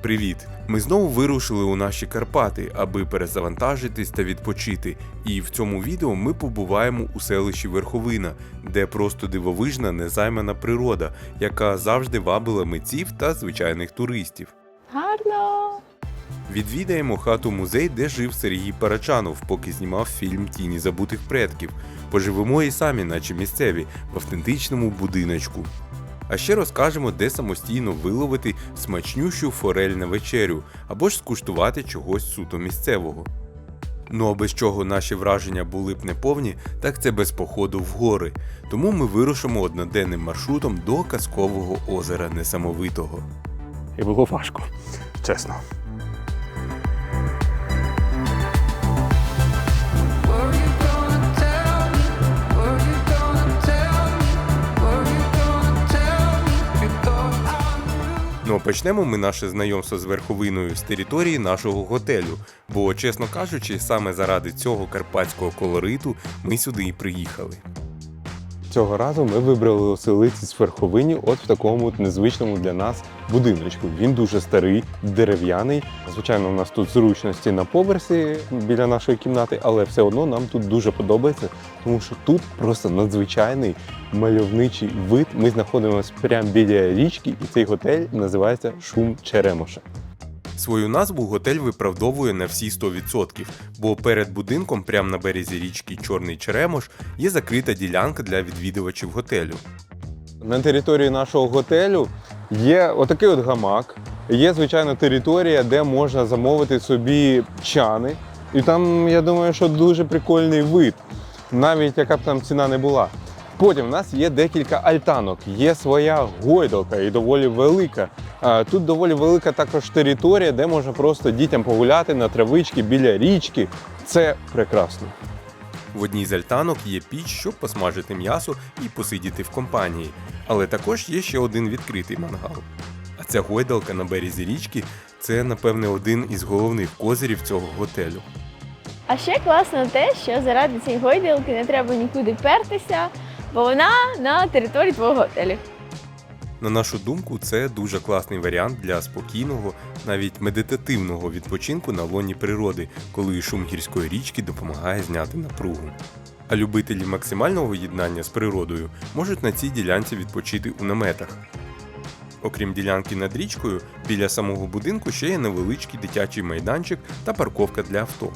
Привіт! Ми знову вирушили у наші Карпати, аби перезавантажитись та відпочити. І в цьому відео ми побуваємо у селищі Верховина, де просто дивовижна незаймана природа, яка завжди вабила митців та звичайних туристів. Гарно. Відвідаємо хату музей, де жив Сергій Парачанов, поки знімав фільм Тіні забутих предків. Поживемо і самі, наче місцеві, в автентичному будиночку. А ще розкажемо, де самостійно виловити смачнющу форель на вечерю або ж скуштувати чогось суто місцевого. Ну а без чого наші враження були б неповні, так це без походу в гори. Тому ми вирушимо одноденним маршрутом до казкового озера Несамовитого. І було важко, чесно. Почнемо ми наше знайомство з верховиною з території нашого готелю. Бо, чесно кажучи, саме заради цього карпатського колориту ми сюди і приїхали. Цього разу ми вибрали оселитись в Верховині от в такому незвичному для нас будиночку. Він дуже старий, дерев'яний. Звичайно, у нас тут зручності на поверсі біля нашої кімнати, але все одно нам тут дуже подобається, тому що тут просто надзвичайний мальовничий вид. Ми знаходимося прямо біля річки, і цей готель називається Шум Черемоша. Свою назву готель виправдовує на всі 100%, бо перед будинком, прямо на березі річки Чорний Черемош, є закрита ділянка для відвідувачів готелю. На території нашого готелю є отакий от гамак. Є звичайна територія, де можна замовити собі чани. І там, я думаю, що дуже прикольний вид, навіть яка б там ціна не була. Потім в нас є декілька альтанок, є своя гойдалка і доволі велика. А, Тут доволі велика також територія, де можна просто дітям погуляти на травички біля річки. Це прекрасно. В одній з альтанок є піч, щоб посмажити м'ясо і посидіти в компанії. Але також є ще один відкритий мангал. А ця гойдалка на березі річки це, напевне, один із головних козирів цього готелю. А ще класно те, що заради цієї гойдалки не треба нікуди пертися, бо вона на території твого готелю. На нашу думку, це дуже класний варіант для спокійного, навіть медитативного відпочинку на лоні природи, коли шум гірської річки допомагає зняти напругу. А любителі максимального єднання з природою можуть на цій ділянці відпочити у наметах. Окрім ділянки над річкою, біля самого будинку ще є невеличкий дитячий майданчик та парковка для авто.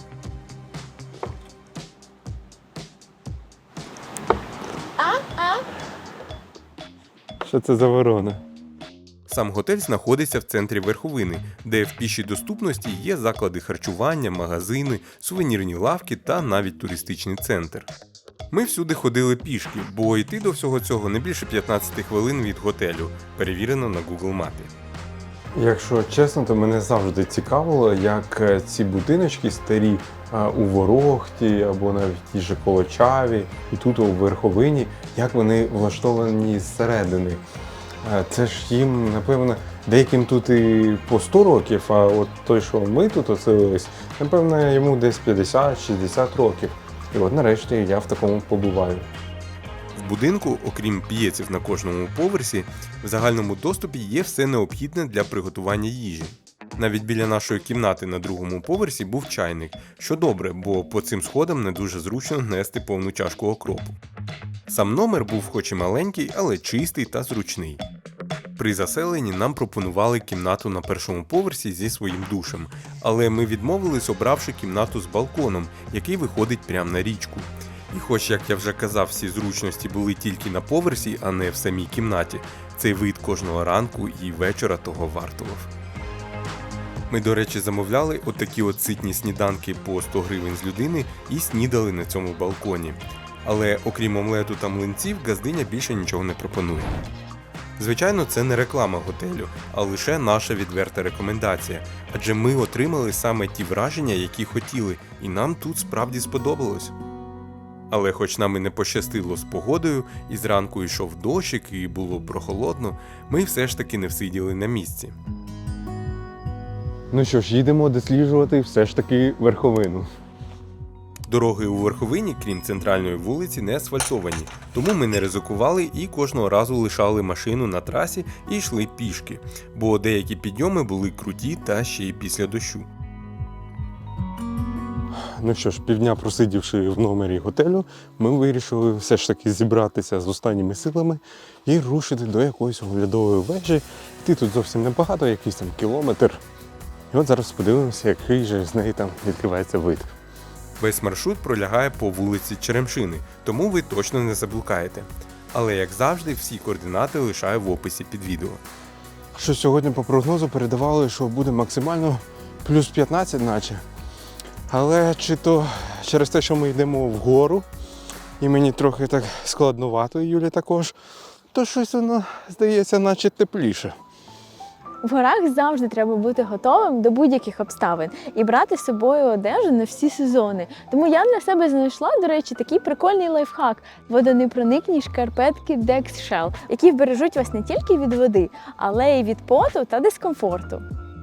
Що це за ворона? Сам готель знаходиться в центрі верховини, де в пішій доступності є заклади харчування, магазини, сувенірні лавки та навіть туристичний центр. Ми всюди ходили пішки, бо йти до всього цього не більше 15 хвилин від готелю, перевірено на Google мапі. Якщо чесно, то мене завжди цікавило, як ці будиночки старі у Ворохті або навіть ті же Колочаві, і тут у Верховині, як вони влаштовані зсередини. Е, Це ж їм, напевно, деяким тут і по 100 років, а от той, що ми тут оселились, напевно, йому десь 50-60 років. І от нарешті я в такому побуваю. В будинку, окрім п'єців на кожному поверсі, в загальному доступі є все необхідне для приготування їжі. Навіть біля нашої кімнати на другому поверсі був чайник, що добре, бо по цим сходам не дуже зручно нести повну чашку окропу. Сам номер був хоч і маленький, але чистий та зручний. При заселенні нам пропонували кімнату на першому поверсі зі своїм душем, але ми відмовились, обравши кімнату з балконом, який виходить прямо на річку. І хоч, як я вже казав, всі зручності були тільки на поверсі, а не в самій кімнаті, цей вид кожного ранку і вечора того вартував. Ми, до речі, замовляли отакі от ситні сніданки по 100 гривень з людини і снідали на цьому балконі. Але окрім омлету та млинців, газдиня більше нічого не пропонує. Звичайно, це не реклама готелю, а лише наша відверта рекомендація, адже ми отримали саме ті враження, які хотіли, і нам тут справді сподобалось. Але хоч нам і не пощастило з погодою, і зранку йшов дощик, і було прохолодно, ми все ж таки не всиділи на місці. Ну що ж, їдемо досліджувати все ж таки верховину. Дороги у верховині, крім центральної вулиці, не асфальтовані, тому ми не ризикували і кожного разу лишали машину на трасі і йшли пішки, бо деякі підйоми були круті та ще й після дощу. Ну що ж, півдня просидівши в номері готелю, ми вирішили все ж таки зібратися з останніми силами і рушити до якоїсь оглядової вежі. Йти тут зовсім небагато, якийсь там кілометр. І от зараз подивимося, який же з неї там відкривається вид. Весь маршрут пролягає по вулиці Черемшини, тому ви точно не заблукаєте. Але як завжди, всі координати лишаю в описі під відео. Що сьогодні по прогнозу передавали, що буде максимально плюс 15, наче. Але чи то через те, що ми йдемо вгору, і мені трохи так складнувато, і Юлі також, то щось воно здається, наче тепліше. В горах завжди треба бути готовим до будь-яких обставин і брати з собою одежу на всі сезони. Тому я для себе знайшла, до речі, такий прикольний лайфхак водонепроникні шкарпетки Dex Shell, які вбережуть вас не тільки від води, але й від поту та дискомфорту.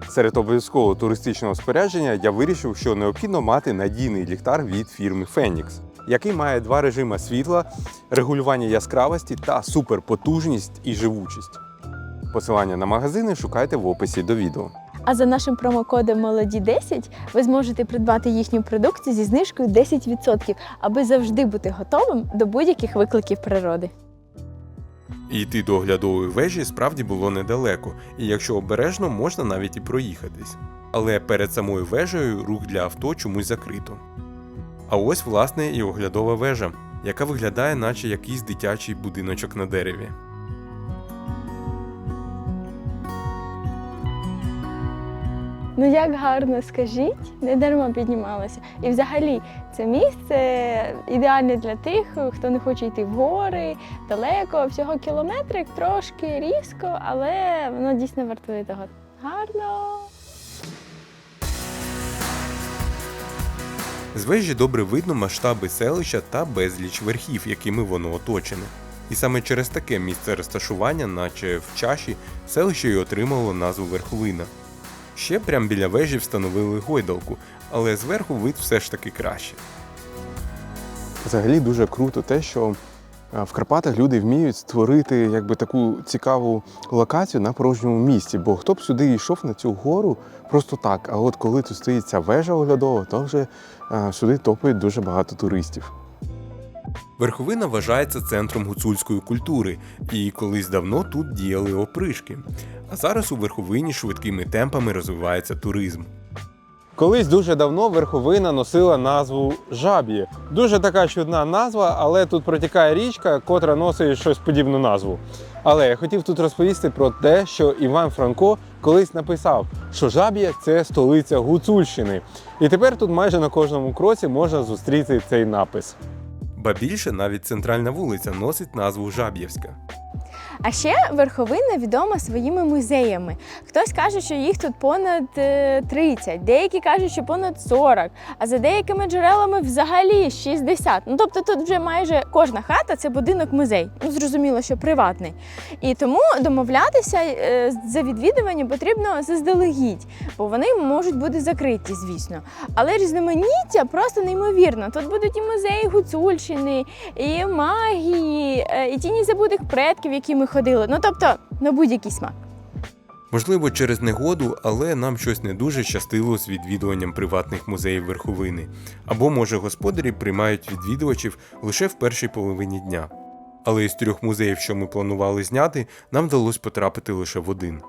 Серед обов'язкового туристичного спорядження я вирішив, що необхідно мати надійний ліхтар від фірми Phoenix, який має два режими світла, регулювання яскравості та суперпотужність і живучість. Посилання на магазини шукайте в описі до відео. А за нашим промокодом молоді 10 ви зможете придбати їхню продукцію зі знижкою 10%, аби завжди бути готовим до будь-яких викликів природи. І йти до оглядової вежі справді було недалеко, і якщо обережно, можна навіть і проїхатись. Але перед самою вежею рух для авто чомусь закрито. А ось, власне, і оглядова вежа, яка виглядає, наче якийсь дитячий будиночок на дереві. Ну як гарно, скажіть, не дарма піднімалася. І взагалі це місце ідеальне для тих, хто не хоче йти в гори далеко, всього кілометрик, трошки різко, але воно дійсно вартує того. Гарно. З вежі добре видно масштаби селища та безліч верхів, якими воно оточене. І саме через таке місце розташування, наче в чаші, селище й отримало назву Верховина. Ще прямо біля вежі встановили гойдалку, але зверху вид все ж таки краще. Взагалі дуже круто те, що е, в Карпатах люди вміють створити якби таку цікаву локацію на порожньому місці. Бо хто б сюди йшов на цю гору просто так. А от коли тут стоїть ця вежа оглядова, то вже е, сюди топають дуже багато туристів. Верховина вважається центром гуцульської культури, і колись давно тут діяли опришки. А зараз у верховині швидкими темпами розвивається туризм. Колись дуже давно верховина носила назву Жаб'є. Дуже така чудна назва, але тут протікає річка, котра носить щось подібну назву. Але я хотів тут розповісти про те, що Іван Франко колись написав, що Жаб'є це столиця Гуцульщини. І тепер тут майже на кожному кроці можна зустріти цей напис. Ба більше навіть центральна вулиця носить назву Жаб'євська. А ще верховина відома своїми музеями. Хтось каже, що їх тут понад е, 30, деякі кажуть, що понад 40, а за деякими джерелами взагалі 60. Ну тобто тут вже майже кожна хата це будинок музей. Ну зрозуміло, що приватний. І тому домовлятися е, за відвідування потрібно заздалегідь, бо вони можуть бути закриті, звісно. Але різноманіття просто неймовірно. Тут будуть і музеї Гуцульщини, і магії, е, і тіні забутих предків, які ми ходили. Ну тобто на будь-який смак. Можливо, через негоду, але нам щось не дуже щастило з відвідуванням приватних музеїв верховини. Або, може, господарі приймають відвідувачів лише в першій половині дня. Але із трьох музеїв, що ми планували зняти, нам вдалося потрапити лише в один.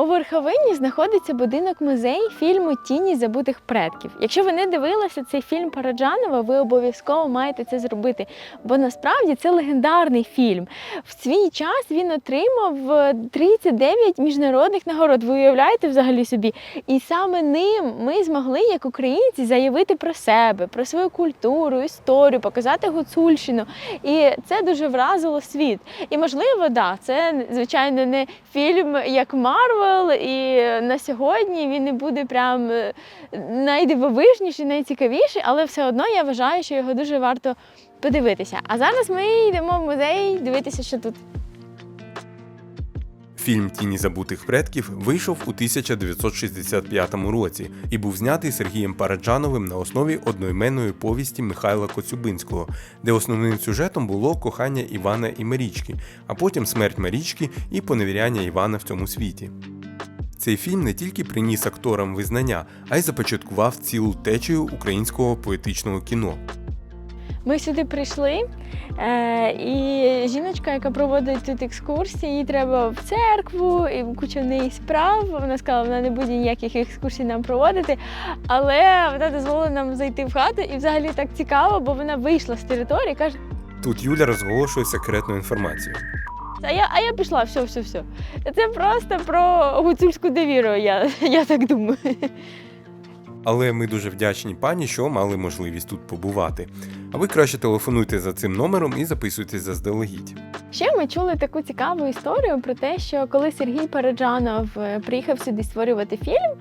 У верховині знаходиться будинок музей фільму Тіні забутих предків. Якщо ви не дивилися цей фільм Параджанова, ви обов'язково маєте це зробити, бо насправді це легендарний фільм. В свій час він отримав е, 39 міжнародних нагород. Ви уявляєте взагалі собі? І саме ним ми змогли, як українці, заявити про себе, про свою культуру, історію, показати гуцульщину. І це дуже вразило світ. І можливо, да, це звичайно не фільм як Марвел, і на сьогодні він не буде прям е, найдивовижніший, найцікавіший, але все одно я вважаю, що його дуже варто подивитися. А зараз ми йдемо в музей дивитися, що тут. Фільм Тіні забутих предків вийшов у 1965 році і був знятий Сергієм Параджановим на основі одноіменної повісті Михайла Коцюбинського, де основним сюжетом було кохання Івана і Марічки, а потім смерть Марічки і поневіряння Івана в цьому світі. Цей фільм не тільки приніс акторам визнання, а й започаткував цілу течію українського поетичного кіно. Ми сюди прийшли, е, і жіночка, яка проводить тут екскурсії, їй треба в церкву, і куча в неї справ. Вона сказала, вона не буде ніяких екскурсій нам проводити, але вона дозволила нам зайти в хату, і взагалі так цікаво, бо вона вийшла з території, каже, Тут Юля розголошує секретну інформацію. А я, а я пішла, все, все, все. Це просто про гуцульську довіру, я, я так думаю. Але ми дуже вдячні пані, що мали можливість тут побувати. А ви краще телефонуйте за цим номером і записуйтесь заздалегідь. Ще ми чули таку цікаву історію про те, що коли Сергій Параджанов е, приїхав сюди створювати фільм,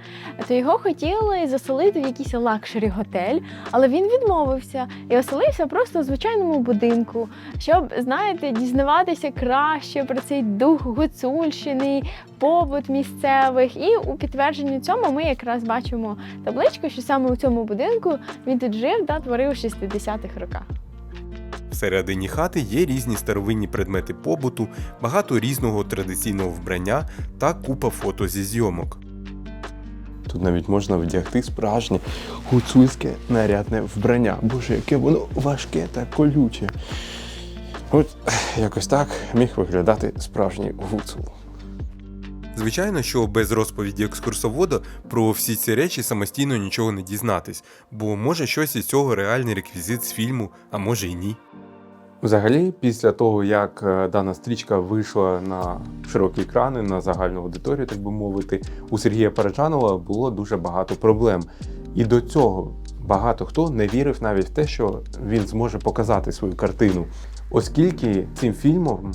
то його хотіли заселити в якийсь лакшері готель, але він відмовився і оселився просто у звичайному будинку, щоб знаєте, дізнаватися краще про цей дух гуцульщини, побут місцевих. І у підтвердженні цьому ми якраз бачимо табличку, що саме у цьому будинку він тут жив та творив у 60-х роках. Всередині хати є різні старовинні предмети побуту, багато різного традиційного вбрання та купа фото зі зйомок. Тут навіть можна вдягти справжнє гуцульське нарядне вбрання. Боже, яке воно важке та колюче. От якось так міг виглядати справжній гуцул. Звичайно, що без розповіді екскурсовода про всі ці речі самостійно нічого не дізнатись, бо може щось із цього реальний реквізит з фільму, а може й ні. Взагалі, після того, як е, дана стрічка вийшла на широкі екрани, на загальну аудиторію, так би мовити, у Сергія Параджанова було дуже багато проблем. І до цього багато хто не вірив навіть в те, що він зможе показати свою картину, оскільки цим фільмом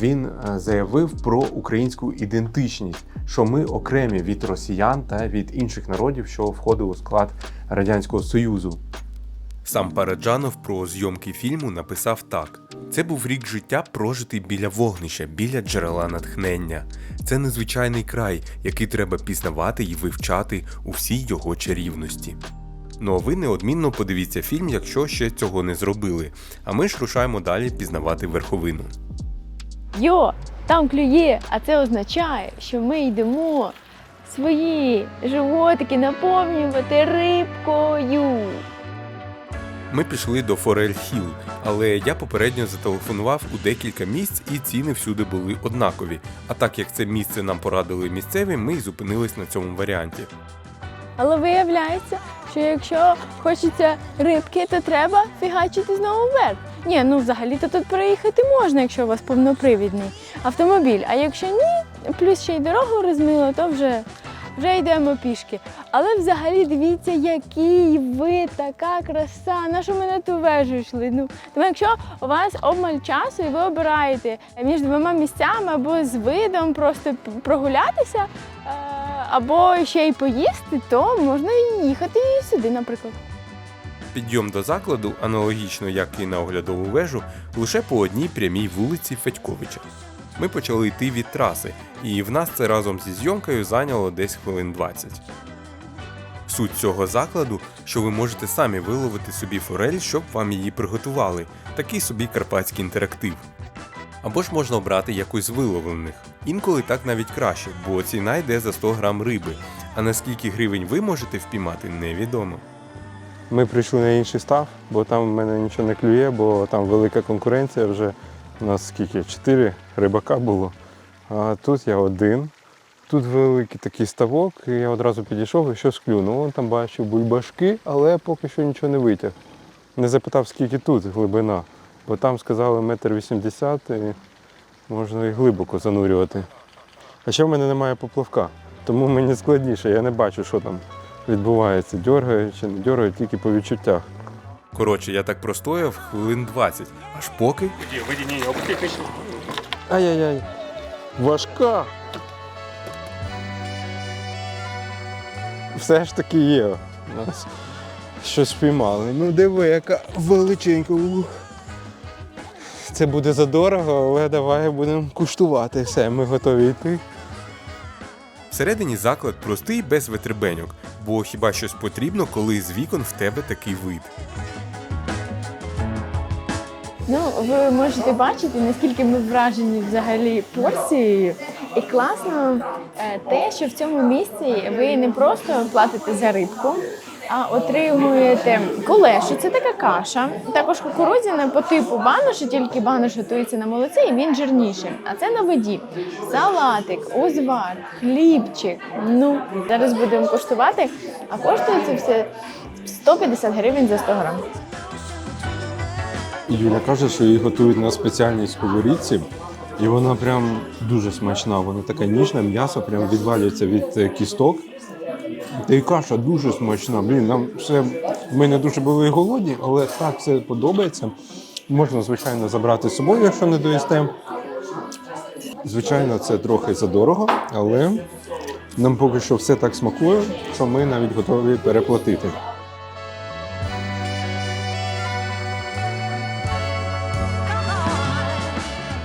він е, заявив про українську ідентичність, що ми окремі від росіян та від інших народів, що входили у склад Радянського Союзу. Сам Параджанов про зйомки фільму написав так: це був рік життя, прожитий біля вогнища, біля джерела натхнення. Це незвичайний край, який треба пізнавати і вивчати у всій його чарівності. Ну а ви неодмінно подивіться фільм, якщо ще цього не зробили. А ми ж рушаємо далі пізнавати верховину. Йо, там клює, а це означає, що ми йдемо свої животики наповнювати рибкою. Ми пішли до Форель Хіл, але я попередньо зателефонував у декілька місць і ціни всюди були однакові. А так як це місце нам порадили місцеві, ми й зупинились на цьому варіанті. Але виявляється, що якщо хочеться рибки, то треба фігачити знову вверх. Ні, ну взагалі-то тут переїхати можна, якщо у вас повнопривідний автомобіль. А якщо ні, плюс ще й дорогу розмило, то вже, вже йдемо пішки. Але взагалі дивіться, який вид, така краса. На що ми на ту вежу йшли? Ну, тому якщо у вас обмаль часу і ви обираєте між двома місцями або з видом просто прогулятися, е, або ще й поїсти, то можна їхати і сюди, наприклад. Підйом до закладу, аналогічно як і на оглядову вежу, лише по одній прямій вулиці Федьковича. Ми почали йти від траси, і в нас це разом зі зйомкою зайняло десь хвилин 20. Суть цього закладу, що ви можете самі виловити собі форель, щоб вам її приготували, такий собі карпатський інтерактив. Або ж можна обрати якусь з виловлених. Інколи так навіть краще, бо ціна йде за 100 грам риби, а на скільки гривень ви можете впіймати, невідомо. Ми прийшли на інший став, бо там в мене нічого не клює, бо там велика конкуренція вже. У нас скільки? Чотири рибака було. А тут я один. Тут великий такий ставок, і я одразу підійшов і щось клюнув. Вон там бачив бульбашки, але поки що нічого не витяг. Не запитав, скільки тут глибина, бо там сказали метр вісімдесят і можна і глибоко занурювати. А ще в мене немає поплавка, тому мені складніше, я не бачу, що там відбувається. Дьоргаю чи не дьоргаю, тільки по відчуттях. Коротше, я так простояв хвилин 20, аж поки Ай-яй-яй. Важка. Все ж таки є. У нас щось спіймали. Ну диви, яка величенька. Ух. це буде задорого, але давай будемо куштувати все. Ми готові йти. Всередині заклад простий без витребеньок, бо хіба щось потрібно, коли з вікон в тебе такий вид. Ну, ви можете бачити, наскільки ми вражені взагалі порцією. І класно е, те, що в цьому місці ви не просто платите за рибку, отримуєте кулешу. Це така каша. Також кукурудзяна по типу баноша, тільки банош готується на молоці, і він жирніший. А це на воді. Салатик, узвар, хлібчик. Ну, зараз будемо куштувати. А коштує це все 150 гривень за 100 грам. Юля каже, що її готують на спеціальній сковорідці, і вона прям дуже смачна. Вона така ніжна, м'ясо прям відвалюється від е, кісток. Й каша дуже смачна. Блін, нам все ми не дуже були голодні, але так все подобається. Можна, звичайно, забрати з собою, якщо не доїсте. Звичайно, це трохи задорого, але нам поки що все так смакує, що ми навіть готові переплатити.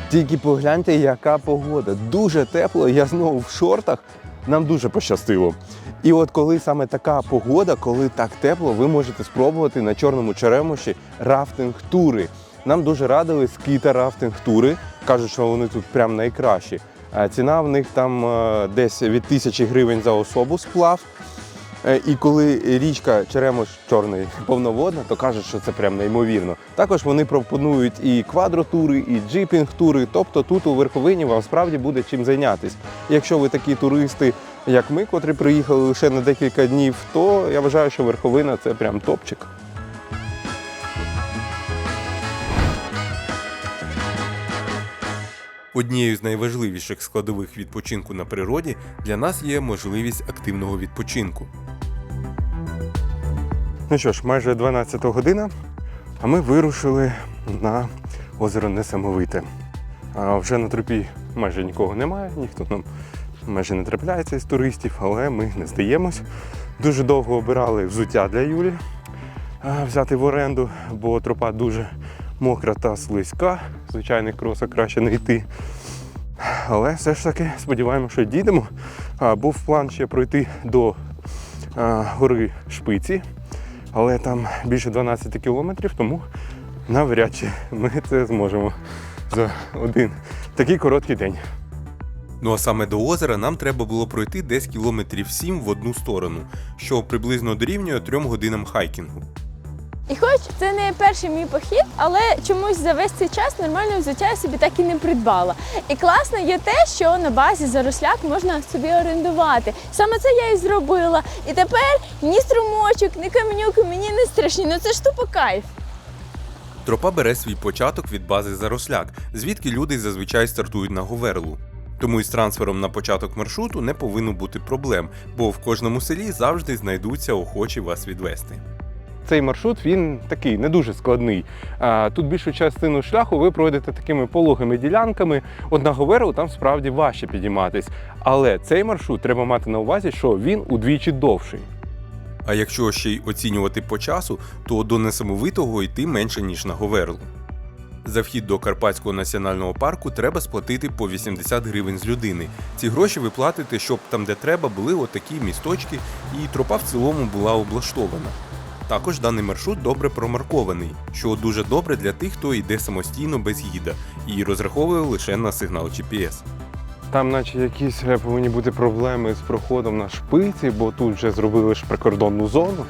Тільки погляньте, яка погода. Дуже тепло, я знову в шортах. Нам дуже пощастило. І от коли саме така погода, коли так тепло, ви можете спробувати на чорному черемоші рафтинг-тури. Нам дуже радили скіта рафтинг-тури. Кажуть, що вони тут прям найкращі. А Ціна в них там е, десь від тисячі гривень за особу сплав. Е, І коли річка Черемош чорний повноводна, то кажуть, що це прям неймовірно. Також вони пропонують і квадротури, і джипінг-тури. Тобто тут у верховині вам справді буде чим зайнятися. Якщо ви такі туристи, як ми, котрі приїхали лише на декілька днів, то я вважаю, що верховина це прям топчик. Однією з найважливіших складових відпочинку на природі для нас є можливість активного відпочинку. Ну що ж, майже 12 година, а ми вирушили на озеро Несамовите. А вже на трупі майже нікого немає, ніхто нам майже не трапляється із туристів, але ми не здаємось. Дуже довго обирали взуття для Юлі взяти в оренду, бо тропа дуже мокра та слизька. Звичайних кросок краще не йти. Але все ж таки сподіваємося, що дійдемо. А, Був план ще пройти до а, гори Шпиці, але там більше 12 кілометрів, тому навряд чи ми це зможемо за один такий короткий день. Ну а саме до озера нам треба було пройти десь кілометрів 7 в одну сторону, що приблизно дорівнює 3 годинам хайкінгу. І хоч це не перший мій похід, але чомусь за весь цей час нормальне взуття я собі так і не придбала. І класно є те, що на базі заросляк можна собі орендувати. Саме це я і зробила. І тепер ні струмочок, ні каменюк мені не страшні. Ну це ж тупо кайф. Тропа бере свій початок від бази Заросляк, звідки люди зазвичай стартують на Говерлу. Тому із трансфером на початок маршруту не повинно бути проблем, бо в кожному селі завжди знайдуться охочі вас відвести. Цей маршрут він такий не дуже складний. Тут більшу частину шляху ви пройдете такими пологими ділянками. От на Говерлу там справді важче підійматись. Але цей маршрут треба мати на увазі, що він удвічі довший. А якщо ще й оцінювати по часу, то до несамовитого йти менше, ніж на Говерлу. За вхід до Карпатського національного парку треба сплатити по 80 гривень з людини. Ці гроші ви платите, щоб там, де треба, були отакі місточки, і тропа в цілому була облаштована. Також даний маршрут добре промаркований, що дуже добре для тих, хто йде самостійно без гіда і розраховує лише на сигнал GPS. Там, наче якісь е, повинні бути проблеми з проходом на шпиці, бо тут вже зробили ж прикордонну зону.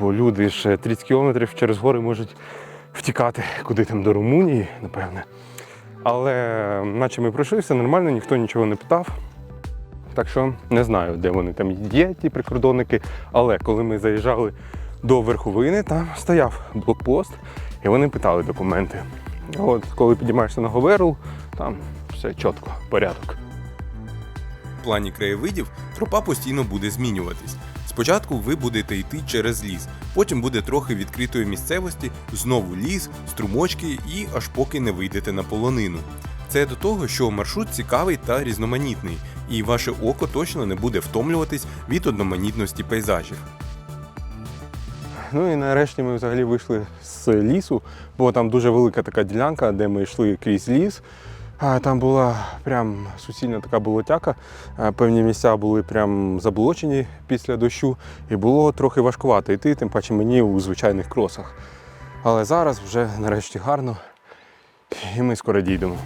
Бо люди ж е, 30 кілометрів через гори можуть втікати куди там до Румунії, напевне. Але е, наче ми пройшли, все нормально, ніхто нічого не питав. Так що не знаю, де вони там є, ті прикордонники. Але коли ми заїжджали до верховини, там стояв блокпост, і вони питали документи. От коли підіймаєшся на Говерлу, там все чітко, порядок. В плані краєвидів тропа постійно буде змінюватись. Спочатку ви будете йти через ліс, потім буде трохи відкритої місцевості, знову ліс, струмочки і аж поки не вийдете на полонину. Це до того, що маршрут цікавий та різноманітний, і ваше око точно не буде втомлюватись від одноманітності пейзажів. Ну і нарешті ми взагалі вийшли з лісу, бо там дуже велика така ділянка, де ми йшли крізь ліс. Там була прям суцільна така болотяка. Певні місця були прям заблочені після дощу, і було трохи важкувато йти, тим паче мені у звичайних кросах. Але зараз вже нарешті гарно, і ми скоро дійдемо.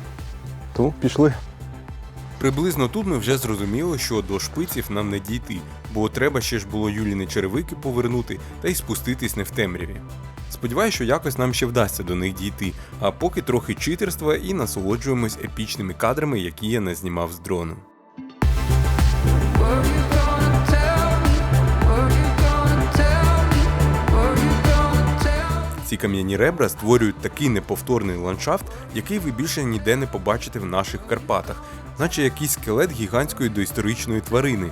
Тому пішли. Приблизно тут ми вже зрозуміли, що до шпиців нам не дійти, бо треба ще ж було Юліни черевики повернути та й спуститись не в темряві. Сподіваюсь, що якось нам ще вдасться до них дійти, а поки трохи читерства і насолоджуємось епічними кадрами, які я назнімав з дрону. Ці кам'яні ребра створюють такий неповторний ландшафт, який ви більше ніде не побачите в наших Карпатах, наче якийсь скелет гігантської доісторичної тварини.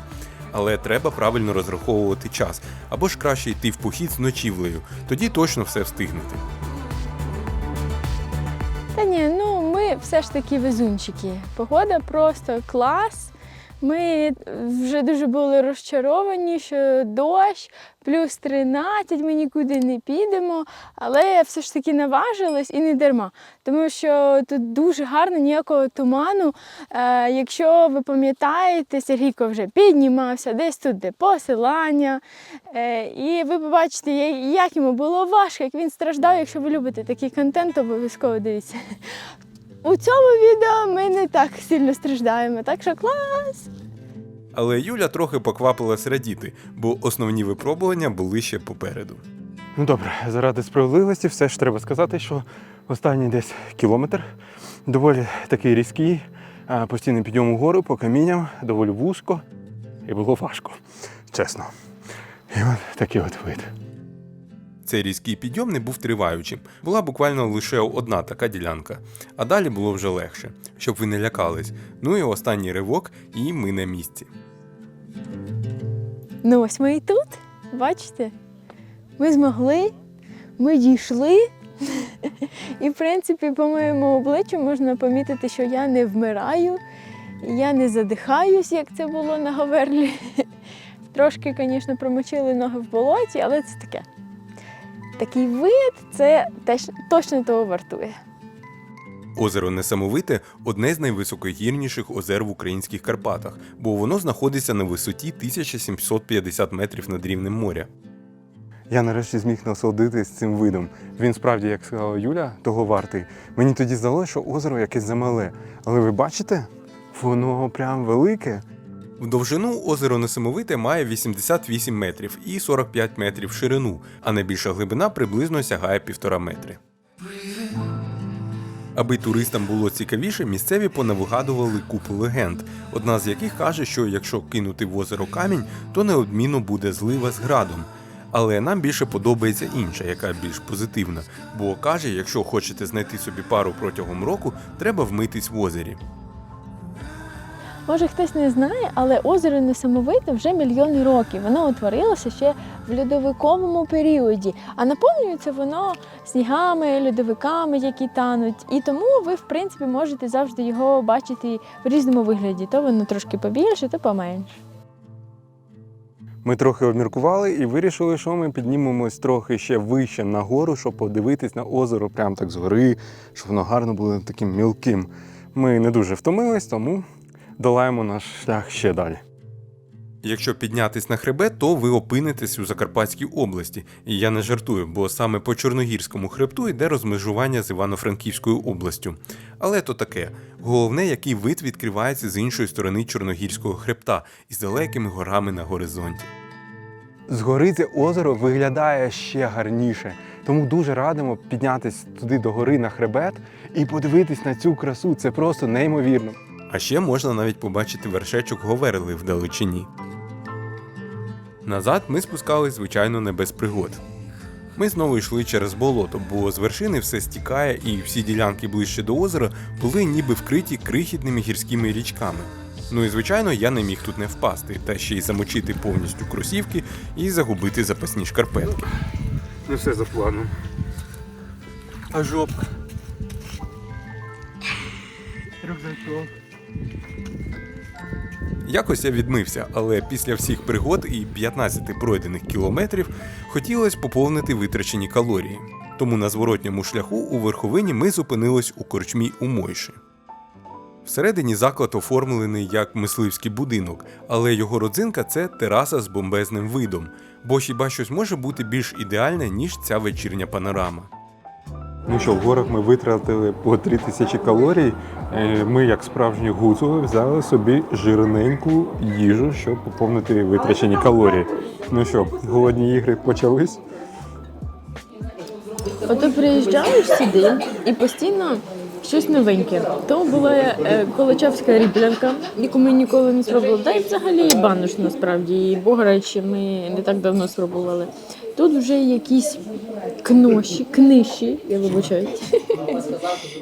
Але треба правильно розраховувати час, або ж краще йти в похід з ночівлею, тоді точно все встигнете. Та ні, ну ми все ж таки везунчики. Погода просто клас. Ми вже дуже були розчаровані, що дощ, плюс 13, ми нікуди не підемо, але все ж таки наважились і не дарма. Тому що тут дуже гарно, ніякого туману. Е, якщо ви пам'ятаєте, Сергійко вже піднімався, десь тут де посилання. Е, і ви побачите, як йому було важко, як він страждав. Якщо ви любите такий контент, обов'язково дивіться. У цьому відео ми не так сильно страждаємо, так що клас! Але Юля трохи поквапилась радіти, бо основні випробування були ще попереду. Ну добре, заради справедливості все ж треба сказати, що останній десь кілометр доволі такий різкий, постійний підйом угору по камінням, доволі вузько і було важко, чесно. І от такий от вид. Цей різкий підйом не був триваючим, була буквально лише одна така ділянка, а далі було вже легше, щоб ви не лякались. Ну і останній ривок, і ми на місці. Ну ось ми і тут, бачите? Ми змогли, ми дійшли. І, в принципі, по моєму обличчю можна помітити, що я не вмираю, я не задихаюсь, як це було на Говерлі. Трошки, звісно, промочили ноги в болоті, але це таке. Такий вид це теж точно того вартує. Озеро Несамовите одне з найвисокогірніших озер в українських Карпатах, бо воно знаходиться на висоті 1750 метрів над рівнем моря. Я нарешті зміг насолодитись цим видом. Він справді, як сказала Юля, того вартий. Мені тоді здалося, що озеро якесь замале. Але ви бачите, воно прям велике. В довжину озеро Несамовите має 88 метрів і 45 метрів ширину, а найбільша глибина приблизно сягає півтора метри. Аби туристам було цікавіше, місцеві понавигадували купу легенд, одна з яких каже, що якщо кинути в озеро камінь, то неодмінно буде злива з градом. Але нам більше подобається інша, яка більш позитивна, бо каже, якщо хочете знайти собі пару протягом року, треба вмитись в озері. Може, хтось не знає, але озеро Несамовите вже мільйони років. Воно утворилося ще в льодовиковому періоді, а наповнюється воно снігами, льодовиками, які тануть. І тому ви, в принципі, можете завжди його бачити в різному вигляді. То воно трошки побільше, то поменше. Ми трохи обміркували і вирішили, що ми піднімемось трохи ще вище на гору, щоб подивитись на озеро прямо так згори, щоб воно гарно було таким мілким. Ми не дуже втомились, тому долаємо наш шлях ще далі. Якщо піднятись на хребет, то ви опинитесь у Закарпатській області. І я не жартую, бо саме по Чорногірському хребту йде розмежування з Івано-Франківською областю. Але то таке. Головне, який вид відкривається з іншої сторони Чорногірського хребта із далекими горами на горизонті. Згори це озеро виглядає ще гарніше, тому дуже радимо піднятись туди до гори на хребет і подивитись на цю красу. Це просто неймовірно. А ще можна навіть побачити вершечок Говерли вдалечині. Назад ми спускались, звичайно, не без пригод. Ми знову йшли через болото, бо з вершини все стікає, і всі ділянки ближче до озера були ніби вкриті крихітними гірськими річками. Ну і звичайно, я не міг тут не впасти, та ще й замочити повністю кросівки і загубити запасні шкарпетки. Не все за планом. А жопка. Рюкзачок. Якось я відмився, але після всіх пригод і 15 пройдених кілометрів хотілося поповнити витрачені калорії. Тому на зворотньому шляху у верховині ми зупинились у корчмі у Мойші. Всередині заклад оформлений як мисливський будинок, але його родзинка це тераса з бомбезним видом, бо хіба щось може бути більш ідеальне, ніж ця вечірня панорама. Ну що, в горах ми витратили по 3000 калорій. Е, Ми, як справжні гуцули, взяли собі жирненьку їжу, щоб поповнити витрачені калорії. Ну що, голодні ігри почались? Ото приїжджаєш сюди і постійно щось новеньке. То була е, колочавська ріблянка, яку ми ніколи не спробували. Та й взагалі і бануш насправді, і бограчі ми не так давно спробували. Тут вже якісь кноші, книші, я вибачаю.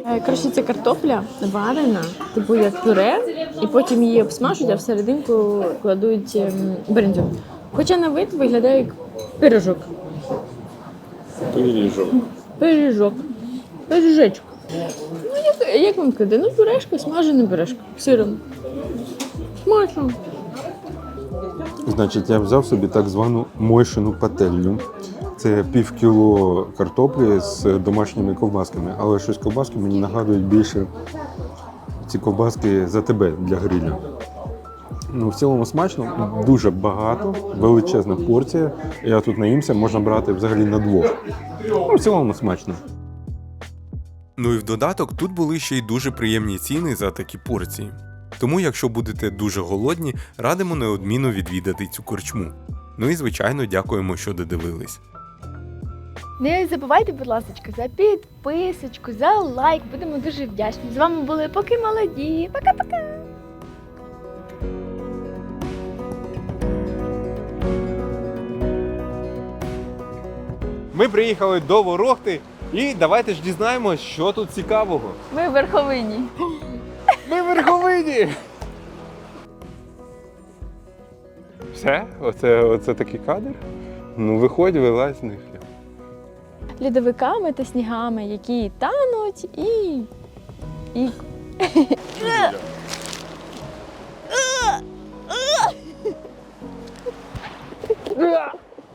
Е, Коротше, це картопля варена, типу як пюре, і потім її обсмажують, а всерединку кладуть ем, бринзу. Хоча на вид виглядає як пирожок. Пиріжок. Пиріжок. Пиріжечок. Ну, як, як вам сказати? Ну, пюрешка, смажена пюрешка. Сиром. Смачно. Значить, я взяв собі так звану мойшину пательню. Це пів кіло картоплі з домашніми ковбасками, але щось ковбаски мені нагадують більше ці ковбаски за тебе для гриля. Ну, в цілому смачно, дуже багато, величезна порція. Я тут наїмся, можна брати взагалі на двох. Ну, в цілому смачно. Ну і в додаток тут були ще й дуже приємні ціни за такі порції. Тому, якщо будете дуже голодні, радимо неодмінно відвідати цю корчму. Ну і звичайно, дякуємо, що додивились. Не забувайте, будь ласка, за підписочку, за лайк. Будемо дуже вдячні. З вами були поки молоді. Пока-пока. Ми приїхали до Ворохти і давайте ж дізнаємось, що тут цікавого. Ми в верховині. Ми в верховині! Все? Оце, оце такий кадр. Ну, виходь, вилазь з них. Лідовиками та снігами, які тануть і. і. Yeah.